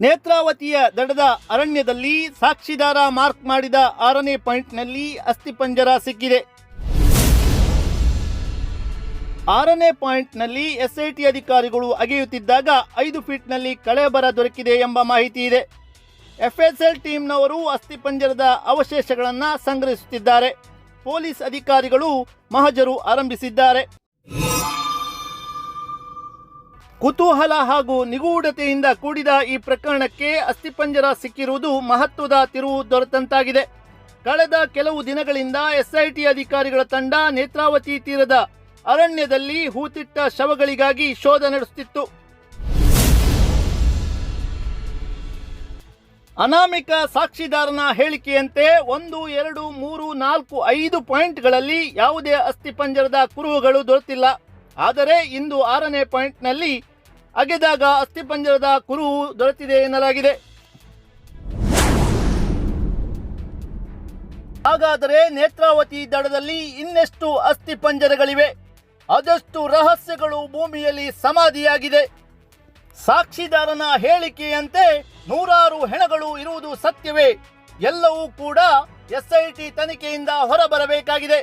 ನೇತ್ರಾವತಿಯ ದಡದ ಅರಣ್ಯದಲ್ಲಿ ಸಾಕ್ಷಿದಾರ ಮಾರ್ಕ್ ಮಾಡಿದ ಆರನೇ ಪಾಯಿಂಟ್ನಲ್ಲಿ ಅಸ್ಥಿಪಂಜರ ಸಿಕ್ಕಿದೆ. ಆರನೇ ಪಾಯಿಂಟ್ನಲ್ಲಿ ಎಸ್ಐಟಿ ಅಧಿಕಾರಿಗಳು ಅಗೆಯುತ್ತಿದ್ದಾಗ ಐದು ಫೀಟ್ನಲ್ಲಿ ಕಳೆಬರ ದೊರಕಿದೆ ಎಂಬ ಮಾಹಿತಿ ಇದೆ. ಎಫ್ಎಸ್ಎಲ್ ಟೀಮ್ನವರು ಅಸ್ಥಿಪಂಜರದ ಅವಶೇಷಗಳನ್ನು ಸಂಗ್ರಹಿಸುತ್ತಿದ್ದಾರೆ. ಪೊಲೀಸ್ ಅಧಿಕಾರಿಗಳು ಮಹಜರು ಆರಂಭಿಸಿದ್ದಾರೆ. ಕುತೂಹಲ ಹಾಗೂ ನಿಗೂಢತೆಯಿಂದ ಕೂಡಿದ ಈ ಪ್ರಕರಣಕ್ಕೆ ಅಸ್ಥಿಪಂಜರ ಸಿಕ್ಕಿರುವುದು ಮಹತ್ವದ ತಿರುವು ದೊರೆತಂತಾಗಿದೆ. ಕಳೆದ ಕೆಲವು ದಿನಗಳಿಂದ ಎಸ್ಐಟಿ ಅಧಿಕಾರಿಗಳ ತಂಡ ನೇತ್ರಾವತಿ ತೀರದ ಅರಣ್ಯದಲ್ಲಿ ಹೂತಿಟ್ಟ ಶವಗಳಿಗಾಗಿ ಶೋಧ ನಡೆಸುತ್ತಿತ್ತು. ಅನಾಮಿಕ ಸಾಕ್ಷಿದಾರನ ಹೇಳಿಕೆಯಂತೆ ಒಂದು, ಎರಡು, ಮೂರು, ನಾಲ್ಕು, ಐದು ಪಾಯಿಂಟ್ಗಳಲ್ಲಿ ಯಾವುದೇ ಅಸ್ಥಿಪಂಜರದ ಕುರುಹುಗಳು ದೊರೆತಿಲ್ಲ. ಆದರೆ ಇಂದು ಆರನೇ ಪಾಯಿಂಟ್ನಲ್ಲಿ ಅಗೆದಾಗ ಅಸ್ಥಿಪಂಜರದ ಕುರುಹು ದೊರೆತಿದೆ ಎನ್ನಲಾಗಿದೆ. ಹಾಗಾದರೆ ನೇತ್ರಾವತಿ ದಡದಲ್ಲಿ ಇನ್ನೆಷ್ಟು ಅಸ್ಥಿಪಂಜರಗಳಿವೆ ಅದಷ್ಟು ರಹಸ್ಯಗಳು ಭೂಮಿಯಲ್ಲಿ ಸಮಾಧಿಯಾಗಿದೆ. ಸಾಕ್ಷಿದಾರನ ಹೇಳಿಕೆಯಂತೆ ನೂರಾರು ಹೆಣಗಳು ಇರುವುದು ಸತ್ಯವೇ. ಎಲ್ಲವೂ ಕೂಡ ಎಸ್ಐಟಿ ತನಿಖೆಯಿಂದ ಹೊರಬರಬೇಕಾಗಿದೆ.